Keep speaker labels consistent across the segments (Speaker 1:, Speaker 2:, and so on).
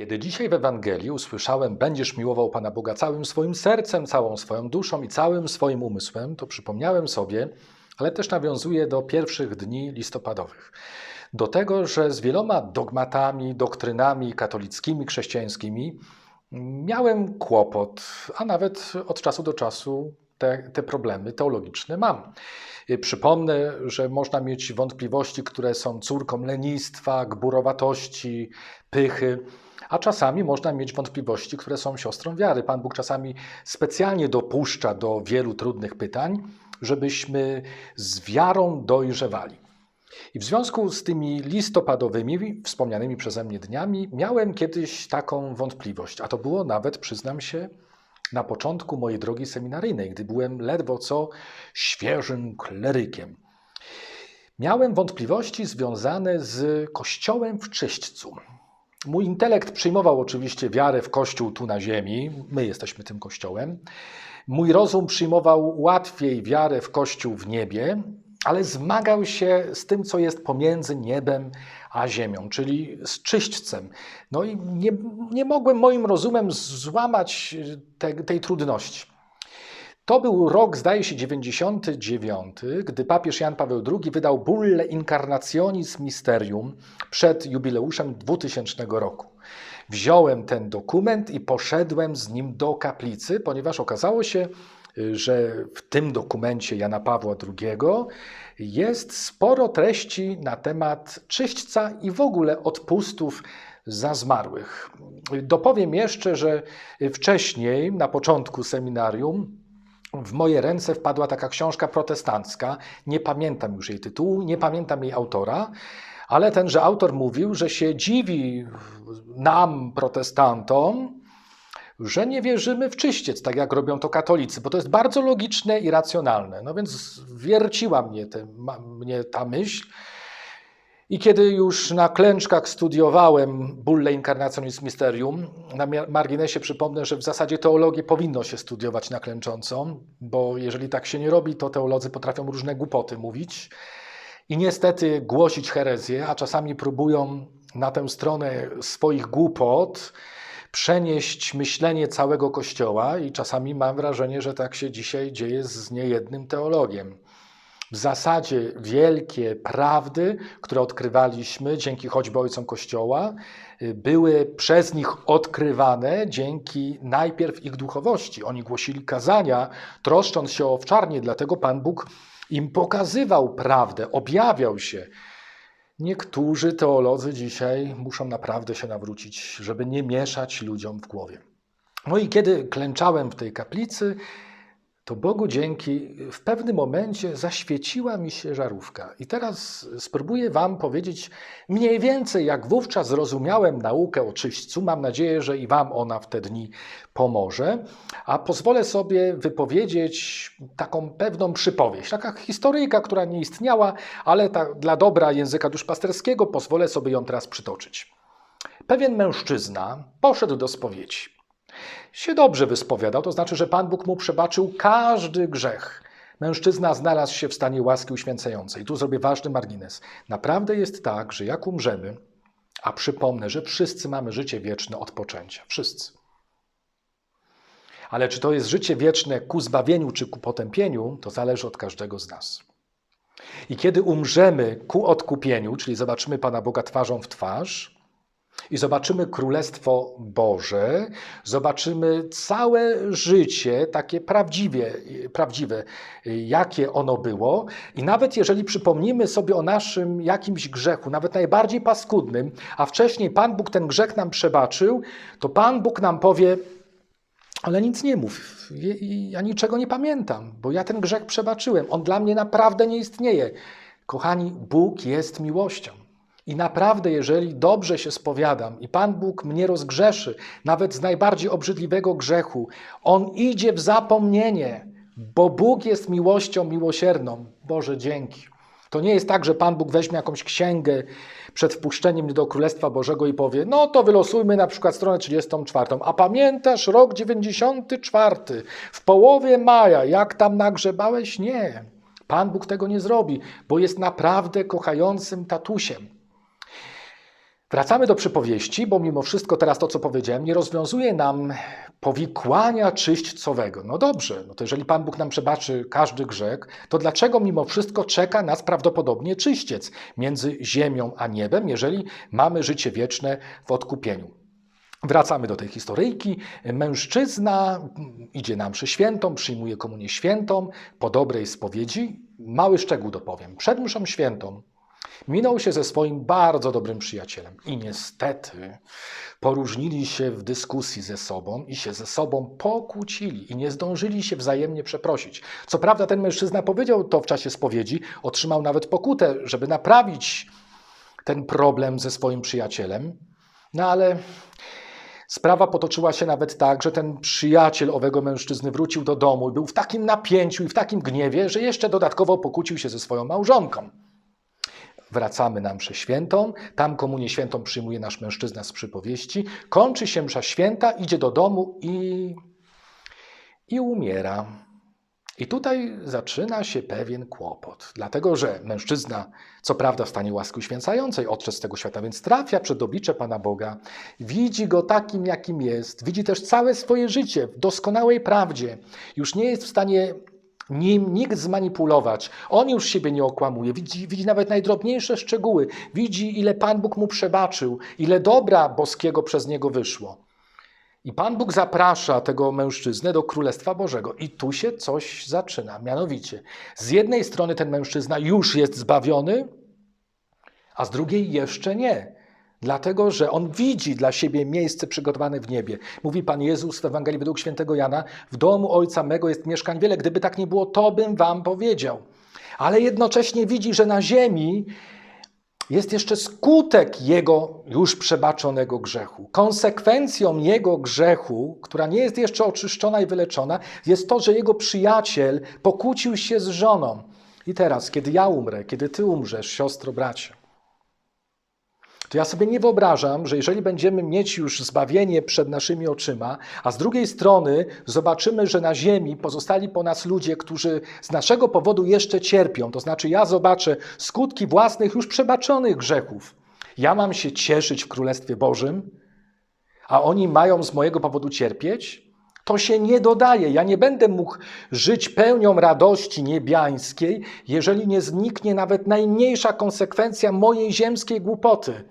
Speaker 1: Kiedy dzisiaj w Ewangelii usłyszałem, będziesz miłował Pana Boga całym swoim sercem, całą swoją duszą i całym swoim umysłem, to przypomniałem sobie, ale też nawiązuję do pierwszych dni listopadowych. Do tego, że z wieloma dogmatami, doktrynami katolickimi, chrześcijańskimi miałem kłopot, a nawet od czasu do czasu te, te problemy teologiczne mam. Przypomnę, że można mieć wątpliwości, które są córką lenistwa, gburowatości, pychy, a czasami można mieć wątpliwości, które są siostrą wiary. Pan Bóg czasami specjalnie dopuszcza do wielu trudnych pytań, żebyśmy z wiarą dojrzewali. I w związku z tymi listopadowymi, wspomnianymi przeze mnie dniami, miałem kiedyś taką wątpliwość, a to było nawet, przyznam się, na początku mojej drogi seminaryjnej, gdy byłem ledwo co świeżym klerykiem. Miałem wątpliwości związane z kościołem w czyśćcu. Mój intelekt przyjmował oczywiście wiarę w kościół tu na ziemi, my jesteśmy tym kościołem. Mój rozum przyjmował łatwiej wiarę w kościół w niebie, ale zmagał się z tym, co jest pomiędzy niebem a ziemią, czyli z czyśćcem. No i nie, nie mogłem moim rozumem złamać te, tej trudności. To był rok, zdaje się, 99, gdy papież Jan Paweł II wydał bullę Incarnationis Mysterium przed jubileuszem 2000 roku. Wziąłem ten dokument i poszedłem z nim do kaplicy, ponieważ okazało się, że w tym dokumencie Jana Pawła II jest sporo treści na temat czyśćca i w ogóle odpustów za zmarłych. Dopowiem jeszcze, że wcześniej, na początku seminarium, w moje ręce wpadła taka książka protestancka. Nie pamiętam już jej tytułu, nie pamiętam jej autora, ale tenże autor mówił, że się dziwi nam, protestantom, że nie wierzymy w czyściec, tak jak robią to katolicy, bo to jest bardzo logiczne i racjonalne. No więc wierciła mnie, te, mnie ta myśl. I kiedy już na klęczkach studiowałem Bulle Incarnationis Mysterium, na marginesie przypomnę, że w zasadzie teologię powinno się studiować na klęczącą, bo jeżeli tak się nie robi, to teolodzy potrafią różne głupoty mówić i niestety głosić herezję, a czasami próbują na tę stronę swoich głupot przenieść myślenie całego Kościoła i czasami mam wrażenie, że tak się dzisiaj dzieje z niejednym teologiem. W zasadzie wielkie prawdy, które odkrywaliśmy dzięki choćby ojcom Kościoła, były przez nich odkrywane dzięki najpierw ich duchowości. Oni głosili kazania, troszcząc się o owczarnie, dlatego Pan Bóg im pokazywał prawdę, objawiał się. Niektórzy teolodzy dzisiaj muszą naprawdę się nawrócić, żeby nie mieszać ludziom w głowie. No i kiedy klęczałem w tej kaplicy, to Bogu dzięki w pewnym momencie zaświeciła mi się żarówka. I teraz spróbuję Wam powiedzieć mniej więcej, jak wówczas zrozumiałem naukę o czyśćcu. Mam nadzieję, że i Wam ona w te dni pomoże. A pozwolę sobie wypowiedzieć taką pewną przypowieść. Taka historyjka, która nie istniała, ale ta, dla dobra języka duszpasterskiego pozwolę sobie ją teraz przytoczyć. Pewien mężczyzna poszedł do spowiedzi się dobrze wyspowiadał, to znaczy, że Pan Bóg mu przebaczył każdy grzech. Mężczyzna znalazł się w stanie łaski uświęcającej. Tu zrobię ważny margines. Naprawdę jest tak, że jak umrzemy, a przypomnę, że wszyscy mamy życie wieczne od poczęcia. Wszyscy. Ale czy to jest życie wieczne ku zbawieniu czy ku potępieniu, to zależy od każdego z nas. I kiedy umrzemy ku odkupieniu, czyli zobaczymy Pana Boga twarzą w twarz, i zobaczymy Królestwo Boże, zobaczymy całe życie takie prawdziwie, prawdziwe, jakie ono było. I nawet jeżeli przypomnimy sobie o naszym jakimś grzechu, nawet najbardziej paskudnym, a wcześniej Pan Bóg ten grzech nam przebaczył, to Pan Bóg nam powie, ale nic nie mów, ja niczego nie pamiętam, bo ja ten grzech przebaczyłem. On dla mnie naprawdę nie istnieje. Kochani, Bóg jest miłością. I naprawdę, jeżeli dobrze się spowiadam i Pan Bóg mnie rozgrzeszy, nawet z najbardziej obrzydliwego grzechu, On idzie w zapomnienie, bo Bóg jest miłością miłosierną. Boże, dzięki. To nie jest tak, że Pan Bóg weźmie jakąś księgę przed wpuszczeniem mnie do Królestwa Bożego i powie: No to wylosujmy na przykład stronę 34. A pamiętasz rok 94, w połowie maja, jak tam nagrzebałeś? Nie. Pan Bóg tego nie zrobi, bo jest naprawdę kochającym tatusiem. Wracamy do przypowieści, bo mimo wszystko teraz to, co powiedziałem, nie rozwiązuje nam powikłania czyśćcowego. No dobrze, no to jeżeli Pan Bóg nam przebaczy każdy grzech, to dlaczego mimo wszystko czeka nas prawdopodobnie czyściec między ziemią a niebem, jeżeli mamy życie wieczne w odkupieniu? Wracamy do tej historyjki. Mężczyzna idzie na mszę świętą, przyjmuje komunię świętą po dobrej spowiedzi. Mały szczegół dopowiem. Przed mszą świętą minął się ze swoim bardzo dobrym przyjacielem i niestety poróżnili się w dyskusji ze sobą i się ze sobą pokłócili i nie zdążyli się wzajemnie przeprosić. Co prawda ten mężczyzna powiedział to w czasie spowiedzi, otrzymał nawet pokutę, żeby naprawić ten problem ze swoim przyjacielem, no ale Sprawa potoczyła się nawet tak, że ten przyjaciel owego mężczyzny wrócił do domu i był w takim napięciu i w takim gniewie, że jeszcze dodatkowo pokłócił się ze swoją małżonką. Wracamy na mszę świętą, tam komunię świętą przyjmuje nasz mężczyzna z przypowieści, kończy się msza święta, idzie do domu i, i umiera. I tutaj zaczyna się pewien kłopot, dlatego że mężczyzna, co prawda w stanie łaski uświęcającej, odszedł z tego świata, więc trafia przed oblicze Pana Boga, widzi Go takim, jakim jest, widzi też całe swoje życie w doskonałej prawdzie. Już nie jest w stanie nim nikt zmanipulować. On już siebie nie okłamuje, widzi, widzi nawet najdrobniejsze szczegóły, widzi ile Pan Bóg mu przebaczył, ile dobra boskiego przez niego wyszło. I Pan Bóg zaprasza tego mężczyznę do Królestwa Bożego. I tu się coś zaczyna. Mianowicie, z jednej strony ten mężczyzna już jest zbawiony, a z drugiej jeszcze nie. Dlatego, że on widzi dla siebie miejsce przygotowane w niebie. Mówi Pan Jezus w Ewangelii według świętego Jana: W domu Ojca mego jest mieszkań wiele. Gdyby tak nie było, to bym Wam powiedział. Ale jednocześnie widzi, że na ziemi jest jeszcze skutek jego już przebaczonego grzechu. Konsekwencją jego grzechu, która nie jest jeszcze oczyszczona i wyleczona, jest to, że jego przyjaciel pokłócił się z żoną. I teraz, kiedy ja umrę, kiedy ty umrzesz, siostro, bracie, to ja sobie nie wyobrażam, że jeżeli będziemy mieć już zbawienie przed naszymi oczyma, a z drugiej strony zobaczymy, że na ziemi pozostali po nas ludzie, którzy z naszego powodu jeszcze cierpią, to znaczy ja zobaczę skutki własnych już przebaczonych grzechów. Ja mam się cieszyć w Królestwie Bożym, a oni mają z mojego powodu cierpieć? To się nie dodaje. Ja nie będę mógł żyć pełnią radości niebiańskiej, jeżeli nie zniknie nawet najmniejsza konsekwencja mojej ziemskiej głupoty.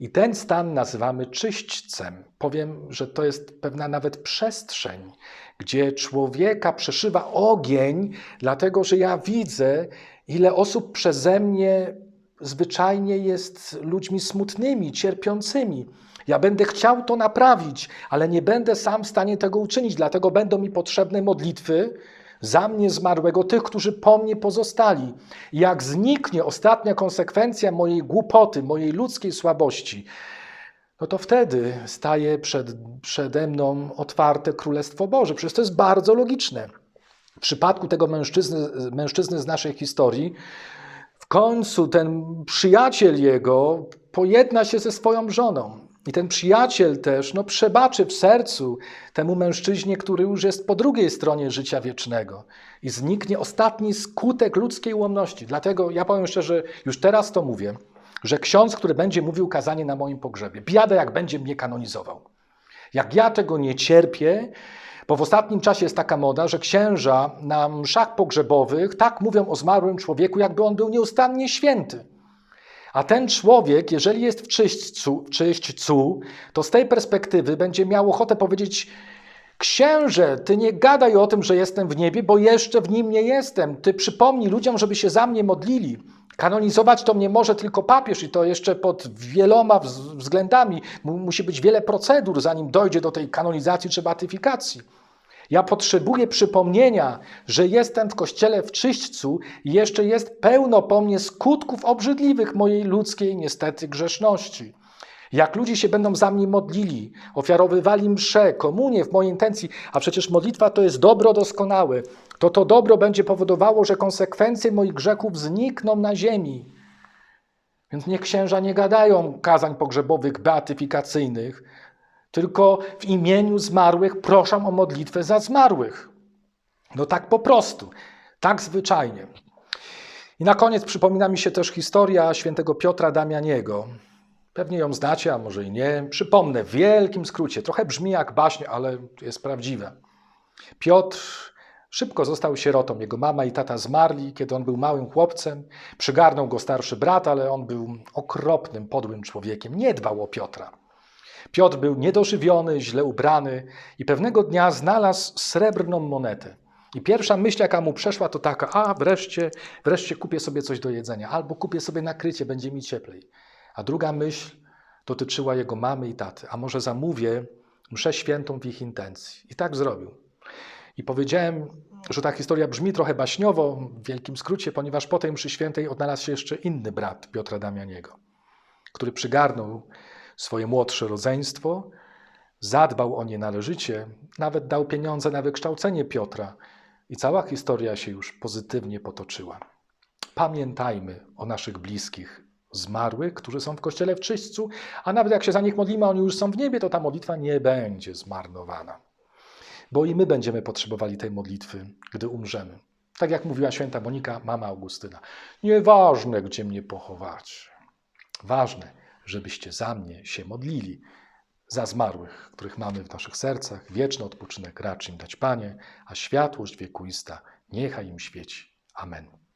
Speaker 1: I ten stan nazywamy czyśćcem. Powiem, że to jest pewna nawet przestrzeń, gdzie człowieka przeszywa ogień, dlatego że ja widzę, ile osób przeze mnie zwyczajnie jest ludźmi smutnymi, cierpiącymi. Ja będę chciał to naprawić, ale nie będę sam w stanie tego uczynić, dlatego będą mi potrzebne modlitwy, za mnie zmarłego, tych, którzy po mnie pozostali. Jak zniknie ostatnia konsekwencja mojej głupoty, mojej ludzkiej słabości, no to wtedy staje przed, przede mną otwarte Królestwo Boże. Przecież to jest bardzo logiczne. W przypadku tego mężczyzny, mężczyzny z naszej historii, w końcu ten przyjaciel jego pojedna się ze swoją żoną. I ten przyjaciel też no, przebaczy w sercu temu mężczyźnie, który już jest po drugiej stronie życia wiecznego. I zniknie ostatni skutek ludzkiej ułomności. Dlatego ja powiem szczerze, już teraz to mówię, że ksiądz, który będzie mówił kazanie na moim pogrzebie, biada jak będzie mnie kanonizował. Jak ja tego nie cierpię, bo w ostatnim czasie jest taka moda, że księża na mszach pogrzebowych tak mówią o zmarłym człowieku, jakby on był nieustannie święty. A ten człowiek, jeżeli jest w czyśćcu, w czyśćcu, to z tej perspektywy będzie miał ochotę powiedzieć: Księże, ty nie gadaj o tym, że jestem w niebie, bo jeszcze w nim nie jestem. Ty przypomnij ludziom, żeby się za mnie modlili. Kanonizować to mnie może tylko papież i to jeszcze pod wieloma względami. Musi być wiele procedur, zanim dojdzie do tej kanonizacji czy beatyfikacji. Ja potrzebuję przypomnienia, że jestem w kościele w czyśćcu i jeszcze jest pełno po mnie skutków obrzydliwych mojej ludzkiej, niestety, grzeszności. Jak ludzie się będą za mnie modlili, ofiarowywali msze, komunię w mojej intencji, a przecież modlitwa to jest dobro doskonałe, to to dobro będzie powodowało, że konsekwencje moich grzechów znikną na ziemi. Więc niech księża nie gadają kazań pogrzebowych, beatyfikacyjnych, tylko w imieniu zmarłych proszę o modlitwę za zmarłych. No tak po prostu, tak zwyczajnie. I na koniec przypomina mi się też historia świętego Piotra Damianiego. Pewnie ją znacie, a może i nie. Przypomnę w wielkim skrócie. Trochę brzmi jak baśń, ale jest prawdziwe. Piotr szybko został sierotą. Jego mama i tata zmarli, kiedy on był małym chłopcem. Przygarnął go starszy brat, ale on był okropnym, podłym człowiekiem. Nie dbał o Piotra. Piotr był niedożywiony, źle ubrany i pewnego dnia znalazł srebrną monetę. I pierwsza myśl, jaka mu przeszła, to taka: a wreszcie, wreszcie kupię sobie coś do jedzenia, albo kupię sobie nakrycie, będzie mi cieplej. A druga myśl dotyczyła jego mamy i taty. A może zamówię mszę świętą w ich intencji. I tak zrobił. I powiedziałem, że ta historia brzmi trochę baśniowo, w wielkim skrócie, ponieważ po tej mszy świętej odnalazł się jeszcze inny brat Piotra Damianiego, który przygarnął swoje młodsze rodzeństwo, zadbał o nie należycie, nawet dał pieniądze na wykształcenie Piotra i cała historia się już pozytywnie potoczyła. Pamiętajmy o naszych bliskich zmarłych, którzy są w kościele w czyśćcu, a nawet jak się za nich modlimy, oni już są w niebie, to ta modlitwa nie będzie zmarnowana. Bo i my będziemy potrzebowali tej modlitwy, gdy umrzemy. Tak jak mówiła święta Monika, mama Augustyna. Nieważne, gdzie mnie pochowacie. Ważne, żebyście za mnie się modlili. Za zmarłych, których mamy w naszych sercach, wieczny odpoczynek racz im dać Panie, a światłość wiekuista niechaj im świeci. Amen.